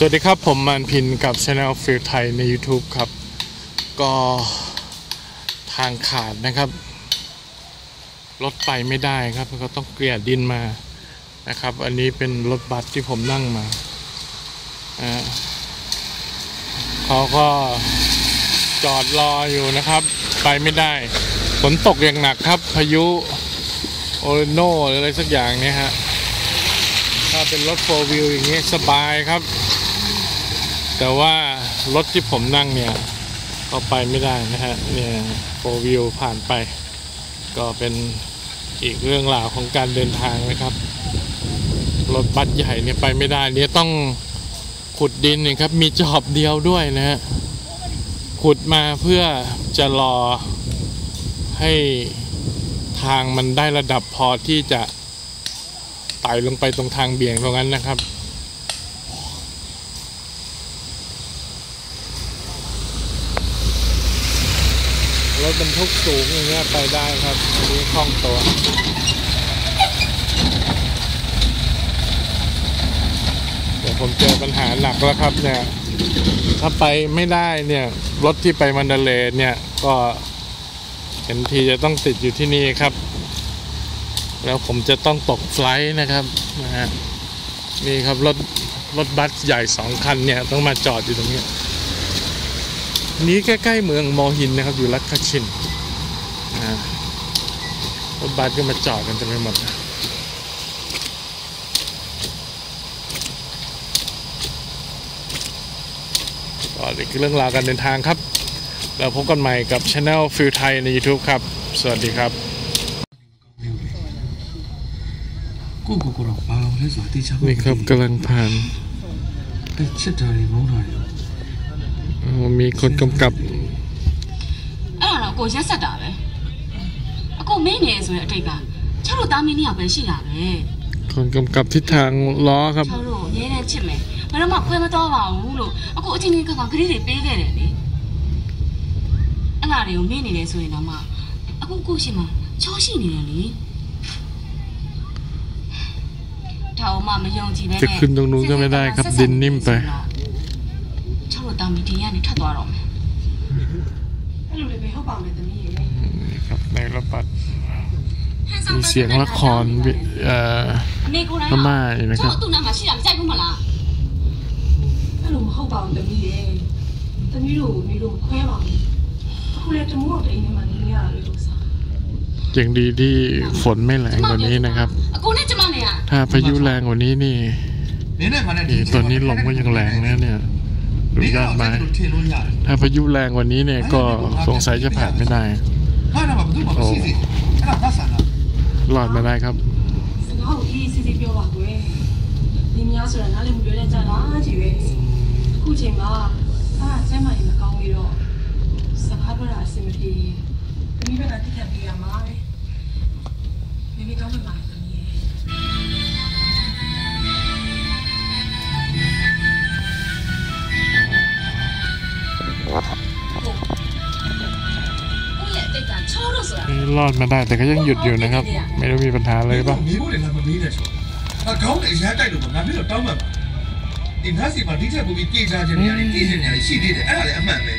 สวัสดีครับ ผมมันพินกับ Channel ฟิลไทยใน YouTube ครับ ก็ทางขาดนะครับรถไปไม่ได้ครับก็ต้องเกลี่ยดินมานะครับ อันนี้เป็นรถบัสที่ผมนั่งมาอ่าเขาก็จอดรออยู่นะครับ ไปไม่ได้ฝนตกอย่างหนักครับ พายุโอเรโนหรืออะไรสักอย่างเนี่ยฮะถ้าเป็นรถโฟวิวอย่างนี้ยสบายครับ แต่ว่ารถที่ผมนั่งเนี่ยก็ไปไม่ได้นะฮะเนี่ยโฟวิวผ่านไป ก็เป็นอีกเรื่องราวของการเดินทางนะครับ รถบัสใหญ่เนี่ยไปไม่ได้เนี่ยต้องขุดดินเนี่ยครับมีจอบเดียวด้วยนะฮะขุดมาเพื่อจะรอให้ทางมันได้ระดับพอที่จะไต่ลงไปตรงทางเบี่ยงตรงนั้นนะครับ รถบรรทุกสูงอย่างเงี้ยไปได้ครับอันนี้คล่องตัวเดี๋ยวผมเจอปัญหาหนักแล้วครับเนี่ย ถ้าไปไม่ได้เนี่ย รถที่ไปมันเดเลเนี่ย ก็เห็นทีจะต้องติดอยู่ที่นี่ครับ แล้วผมจะต้องตกไฟล์นะครับนะฮะนี่ครับรถรถบัสใหญ่สองคันเนี่ย ต้องมาจอดอยู่ตรงนี้ นี้ใกล้ๆเมืองมอหินนะครับ อยู่รัฐคชินรถบัสก็มาจอดกันเต็มไปหมดนะก็นี่คือเรื่องราวการเดินทางครับ เราพบกันใหม่กับช anel ฟิลไทยใน YouTube ครับ สวัสดีครับนี่ครับกำลังผ่าน มีคนกำกับ အဲ့ဒါတော့ကိုရက်ဆက်တာပဲအကိုမင်းနေဆိုရင်အတိတ်ကချောက်တို့သားမင်းနှစ်ယောက်ပဲရှိတာပဲ คนกำกับทิศทางล้อครับ ချောက်တို့အများနဲ့ချစ်မယ်ဘယ်တော့မှခွဲမတော့ပါဘူးလို့အကိုအချင်းချင်းကကဂရိတွေပေးခဲ့တယ်လေအဲ့ဒါတွေကိုမင်းနေတယ်ဆိုရင်တော့မှအကိုကိုရှိမှချောရှိနေတယ်လေဒါအောင်မှမယုံကြည်ပဲ จะขึ้นตรงนู้นก็ไม่ได้ครับดินนิ่มไป ချောက် တို့သားမင်းဒီကနေထွက်သွားတော့မယ် အဲ့လိုလည်းပဲဟုတ်ပါမယ်သမီးရေ นี่ครับในรถบัสมีเสียงละครวิเอ่อ အမေကိုယ်တိုင် พม่าอยู่นะครับ ချောက်သူ့နားမှာရှိတာမကြိုက်ဘူးမလား အဲ့လိုမဟုတ်ပါဘူးသမီးရေသမီးတို့မိတို့ခွဲပါဘူးအခုလည်းတမိုးတော့တိမ်နေမှနေရတာလေလို့စား ยังดีที่ฝนไม่แรงกว่านี้นะครับ အကိုနဲ့ကျမနဲ့က ถ้าพายุแรงกว่านี้นี่ နင်းနဲ့မှလည်း นี่ตอนนี้ลมก็ยังแรงนะเนี่ย ดูยอดไม้ ထင်လို့ရတယ် ถ้าพายุแรงกว่านี้เนี่ยก็สงสัยจะผ่านไม่ได้ ဟာတော့ဘာလို့မမရှိသေးအဲ့ဒါငါဆန္ဒ รอดมาได้ครับ စကားကိုအေးစစ်စစ်ပြောပါကွယ်ဒီများဆိုတာနားလည်းမပြောတဲ့ကြာလားကြီးပဲအခုချိန်မှာအာကျမ်းမာရင်မကောင်းပြီးတော့စကားပြောတာအဆင်မပြေသ รอดมาได้แต่ก็ยังหยุดอยู่นะครับ ไม่ได้มีปัญหาเลยป่ะอินทัศน์สิบวันที่เจ้ากูมีกี่ชาเจนยาที่เจนยาชีดีแต่อะไรอะนั้นเลย